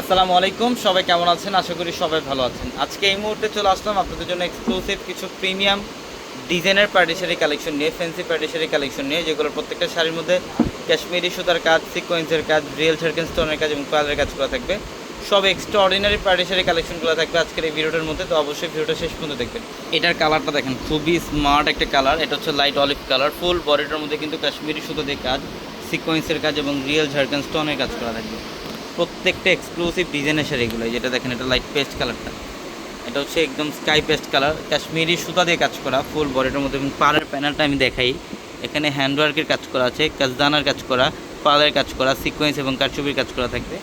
আসসালামু আলাইকুম, সবাই কেমন আছেন? আশা করি সবাই ভালো আছেন। আজকে এই মুহূর্তে চলে আসলাম আপনাদের জন্য এক্সক্লুসিভ কিছু প্রিমিয়াম ডিজাইনের পার্টিশারি কালেকশন নিয়ে ফ্যান্সি পার্টিশারি কালেকশন নিয়ে যেগুলোর প্রত্যেকটা শাড়ির মধ্যে কাশ্মীরি সুতার কাজ সিকোয়েন্সের কাজ রিয়েল সার্কেল স্টোনের কাজ এবং পার্লের কাজ করা থাকবে। সব এক্সট্রা অর্ডিনারি পার্টিশারি কালেকশনগুলো থাকবে আজকের এই ভিডিওটার মধ্যে, তো অবশ্যই ভিডিওটা শেষ পর্যন্ত দেখবেন। এটার কালারটা দেখেন, খুবই স্মার্ট একটা কালার এটা হচ্ছে লাইট অলিভ কালার ফুল বডিটার মধ্যে কিন্তু কাশ্মীরি সুতো দিয়ে কাজ সিকোয়েন্সের কাজ এবং রিয়েল ঝাড়খান স্টোনের কাজ করা থাকবে। প্রত্যেকটা এক্সক্লুসিভ ডিজাইনের শাড়িগুলো যেটা দেখেন, এটা লাইট পেস্ট কালারটা এটা হচ্ছে একদম স্কাই পেস্ট কালার কাশ্মীরি সুতা দিয়ে কাজ করা ফুল বডিটার মধ্যে এবং পাড়ের প্যানেলটা আমি দেখাই। এখানে হ্যান্ডওয়ার্কের কাজ করা আছে, কাজদানার কাজ করা পালের কাজ করা সিকোয়েন্স এবং কারচুপির কাজ করা থাকবে।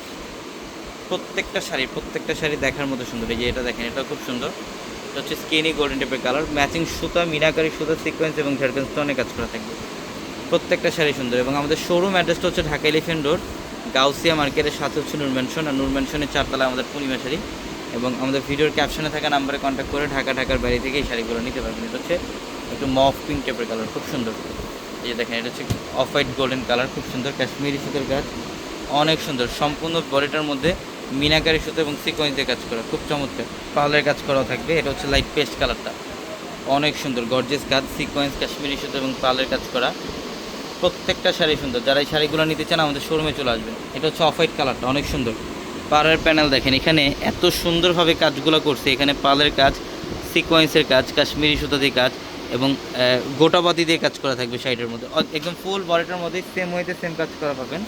প্রত্যেকটা শাড়ি প্রত্যেকটা শাড়ি দেখার মতো সুন্দর। এই যে এটা দেখেন এটা খুব সুন্দর। এটা হচ্ছে স্কিনি গোল্ডেন টাইপের কালার ম্যাচিং সুতা, মিনাকারি সুতা সিকোয়েন্স এবং ঝাড়খান স্টোনের কাজ করা থাকবে। প্রত্যেকটা শাড়ি সুন্দর এবং আমাদের শোরুম অ্যাড্রেসটা হচ্ছে ঢাকা এলিফেন্ট রোড গাউসিয়া মার্কেটের সাথে হচ্ছে নূর আর নূর চারতলায় আমাদের পূর্ণিমা শাড়ি এবং আমাদের ভিডিওর ক্যাপশনে থাকা নাম্বারে কন্ট্যাক্ট করে ঢাকা, ঢাকার বাইরে থেকে এই শাড়িগুলো নিতে পারবেন। এটা হচ্ছে একটু মফ পিঙ্ক টাইপের কালার খুব সুন্দর। এই যে দেখেন, এটা হচ্ছে অফ হোয়াইট গোল্ডেন কালার খুব সুন্দর কাশ্মীরি সুতোর কাজ অনেক সুন্দর, সম্পূর্ণ বডিটার মধ্যে মিনাকারি সুতো এবং সিকোয়েন্স কাজ করা, খুব চমৎকার। পার্লের কাজ করাও থাকবে, এটা হচ্ছে লাইট পেস্ট কালারটা অনেক সুন্দর গর্জেস কাজ সিকোয়েন্স কাশ্মীরি সুতো এবং পার্লের কাজ করা। প্রত্যেকটা শাড়ি সুন্দর। যারা এই শাড়িগুলো নিতে চান, আমাদের শোরুমে চলে আসবেন। এটা হচ্ছে অফ হোয়াইট কালারটা অনেক সুন্দর। পাড়ের প্যানেল দেখেন, এখানে এত সুন্দরভাবে কাজগুলো করছে। এখানে পালের কাজ সিকোয়েন্সের কাজ, কাশ্মীরি সুতা দিয়ে কাজ এবং গোটাবাতি দিয়ে কাজ করা থাকবে শাড়িটার মধ্যে। একদম ফুল বডিটার মধ্যে সেম ওয়েতে সেম কাজ করা পাবেন।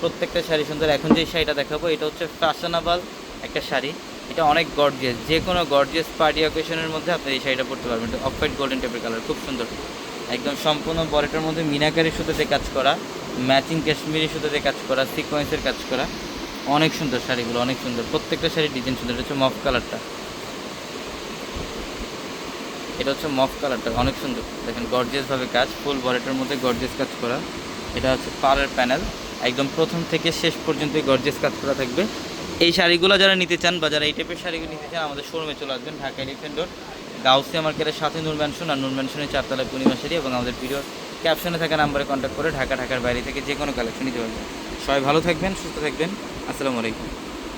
প্রত্যেকটা শাড়ি সুন্দর। এখন যে শাড়িটা দেখাবো, এটা হচ্ছে ফ্যাশনেবল একটা শাড়ি। এটা অনেক গর্জিয়াস যে কোনো গর্জিয়াস পার্টি অকেশনের মধ্যে আপনি এই শাড়িটা পরতে পারবেন। অফ হোয়াইট গোল্ডেন টেপের কালার খুব সুন্দর। একদম সম্পূর্ণ বডিটার মধ্যে মিনাকারি সুতোতে কাজ করা ম্যাচিং কাশ্মীরি সুতোতে কাজ করা সিকোয়েন্সের কাজ করা। অনেক সুন্দর শাড়িগুলো, অনেক সুন্দর। প্রত্যেকটা শাড়ির ডিজাইন সুন্দর। এটা হচ্ছে মফ কালারটা এটা হচ্ছে মফ কালারটা অনেক সুন্দর। দেখেন গর্জিয়াসভাবে কাজ ফুল বডিটার মধ্যে গর্জিয়াস কাজ করা। এটা হচ্ছে পাড়ের প্যানেল একদম প্রথম থেকে শেষ পর্যন্ত গর্জিয়াস কাজ করা থাকবে। এই শাড়িগুলো যারা নিতে চান বা যারা এই টাইপের শাড়িগুলো নিতে চান, আমাদের শোরুমে চলে আসবেন ঢাকা এলিফেন্ট রোড গাউসিয়া মার্কেটের সাথে নূর ম্যানশন আর নূর ম্যানশনের চারতলায় পূর্ণিমা সেরি এবং আমাদের ভিডিও ক্যাপশনে থাকা নাম্বারে কন্ট্যাক্ট করে ঢাকা, ঢাকার বাইরে থেকে যে কোনো কালেকশন নিতে পারবেন। সবাই ভালো থাকবেন, সুস্থ থাকবেন। আসসালামু আলাইকুম।